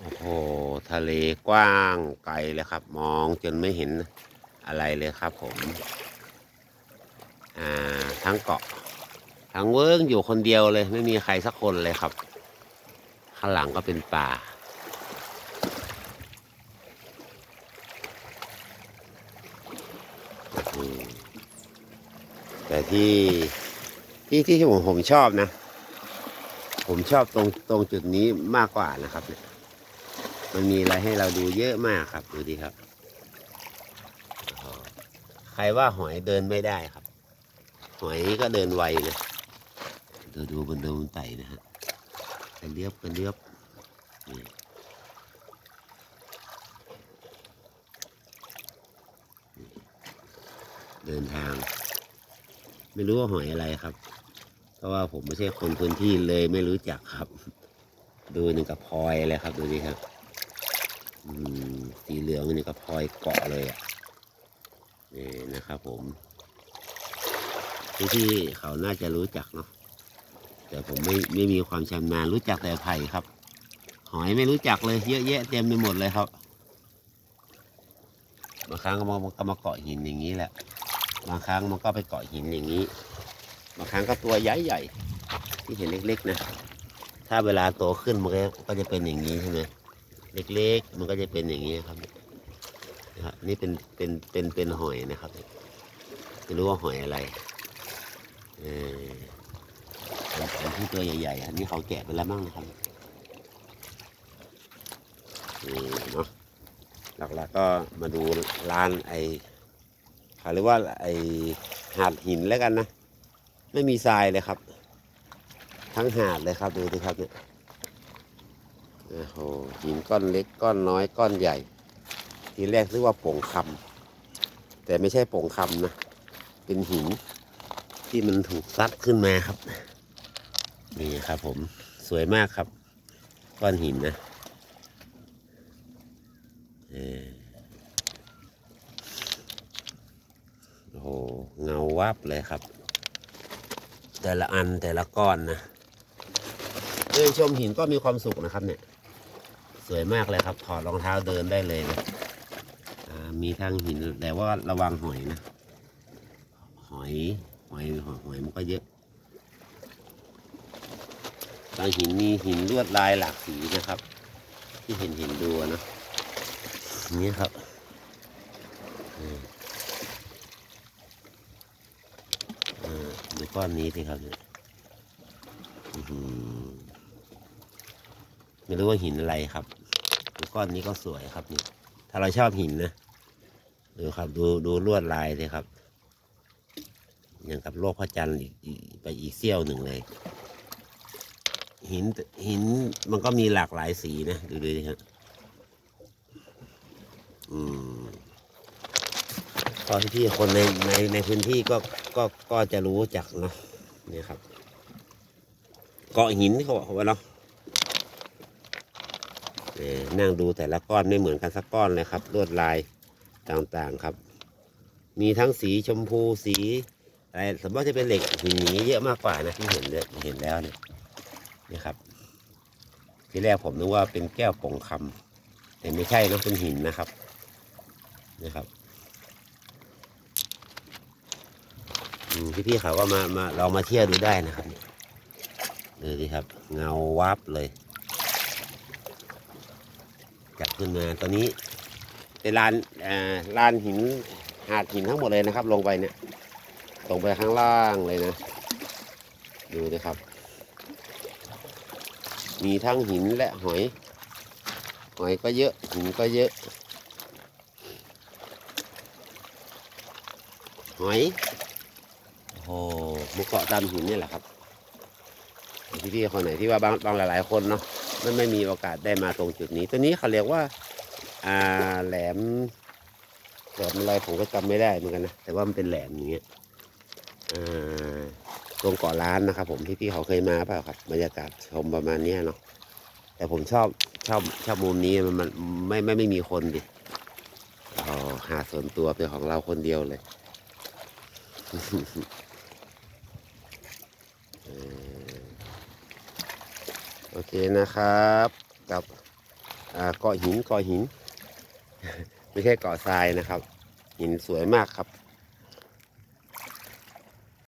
โอ้โห ทะเลกว้างไกลเลยครับ มองจนไม่เห็นอะไรเลยครับผม อ่า ทั้งเกาะ ทั้งเวิ้งอยู่คนเดียวเลย ไม่มีใครสักคนเลยครับ ข้างหลังก็เป็นป่า แต่ที่ที่ที่ผมผมชอบนะ ผมชอบตรงตรงจุดนี้มากกว่านะครับเนี่ย มันมีอะไรให้เราดูเยอะมากครับ ดูดีครับ ใครว่าหอยเดินไม่ได้ครับ หอยก็เดินไวนะดูดูบนดูบนไต่นะฮะกระเลียบกระเลียบนี่เดินทาง ไม่รู้ว่าหอยอะไรครับ เพราะว่าผมไม่ใช่คนพื้นที่เลยไม่รู้จักครับ ดูหนึ่งกับพลอยเลยครับดูดิครับ สีเหลืองนี่กับพลอยเกาะเลยอะนี่นะครับผมที่ที่เขาน่าจะรู้จักเนาะแต่ผมไม่ไม่มีความชำนาญรู้จักแต่ไผ่ครับ หอยไม่รู้จักเลยเยอะแยะเต็มไปหมดเลยครับบางครั้งก็มาก็มาเกาะหินอย่างนี้แหละบางครั้งมันก็ไปเกาะหินอย่างนี้บางครั้งก็ตัวใหญ่ๆที่เห็นเล็กๆนะ ถ้าเวลาโตขึ้นมันก็จะเป็นอย่างนี้ใช่ไหม เล็กๆ มันก็จะเป็นอย่างนี้ครับนะครับนี่เป็นเป็นเป็นเป็นหอยนะครับไม่รู้ว่าหอยอะไรเอออันอันที่ตัวใหญ่ๆอันนี้เขาแกะไปแล้วมั้งนะครับนี่เนาะหลักๆก็มาดูร้านไอเขาเรียกว่าไอหาดหินแล้วกันนะ ไม่มีทรายเลยครับ ทั้งหาดเลยครับดูสิครับเนี่ย โอ้โหหินก้อนเล็กก้อนน้อยก้อนใหญ่ ทีแรกนึกว่าโป่งคำแต่ไม่ใช่โป่งคำนะ เป็นหินที่มันถูกซัดขึ้นมาครับ นี่ครับผมสวยมากครับ ก้อนหินนะโอ้โหเงาวับเลยครับ แต่ละอันแต่ละก้อนนะเดินชมหินก็มีความสุขนะครับเนี่ย สวยมากเลยครับถอดรองเท้าเดินได้เลยนะมีทางหินแต่ว่าระวังหอยนะ หอยหอยหอยหอยมันก็เยอะบางหินมีหินลวดลายหลากสีนะครับ ที่เห็นเห็นดูนะนี่ครับดูก้อนนี้สิครับเนี่ยไม่รู้ว่าหินอะไรครับ ก้อนนี้ก็สวยครับนี่ ถ้าเราชอบหินนะ ดูครับดูดูลวดลายสิครับ อย่างกับโลกพระจันทร์อีกไปอีกเสี้ยวหนึ่งเลย หินหินมันก็มีหลากหลายสีนะ ดูดูดิครับอืมก็ที่คนในในในพื้นที่ก็ก็ก็จะรู้จักเนาะนี่ครับ เกาะหินเขาบอกว่าเนาะ นั่งดูแต่ละก้อนไม่เหมือนกันสักก้อนเลยครับ ลวดลายต่างๆครับ มีทั้งสีชมพูสีอะไรสมมติจะเป็นเหล็กหินอย่างนี้เยอะมากกว่านะที่เห็นเลยเห็นแล้วเนี่ยนี่ครับ ทีแรกผมนึกว่าเป็นแก้วป่งคำแต่ไม่ใช่นะเป็นหินนะครับนี่ครับพี่ๆเขาก็มามาลองมาเที่ยวดูได้นะครับดูดิครับ เงาวับเลย จับขึ้นมาตอนนี้เป็นลานอ่าลานหินหาดหินทั้งหมดเลยนะครับ ลงไปเนี่ยลงไปข้างล่างเลยนะ ดูดิครับ มีทั้งหินและหอย หอยก็เยอะหินก็เยอะ หอยโอ้โหมาเกาะตามหินนี่แหละครับพี่ๆคนไหนที่ว่าบางบางหลาย ๆ คนเนาะ มันไม่มีโอกาสได้มาตรงจุดนี้ ตัวนี้เขาเรียกว่าอ่าแหลมแหลมอะไรผมก็จำไม่ได้เหมือนกันนะแต่ว่ามันเป็นแหลมอย่างเงี้ยอ่าตรงเกาะล้านนะครับผมที่พี่เขาเคยมาเปล่าครับบรรยากาศชมประมาณเนี้ยเนาะแต่ผมชอบชอบชอบมุมนี้มันมันไม่ไม่ไม่มีคนดิเราหาส่วนตัวเป็นของเราคนเดียวเลย เออ โอเคนะครับ กับเกาะหินเกาะหิน ไม่ใช่เกาะทรายนะครับ หินสวยมากครับ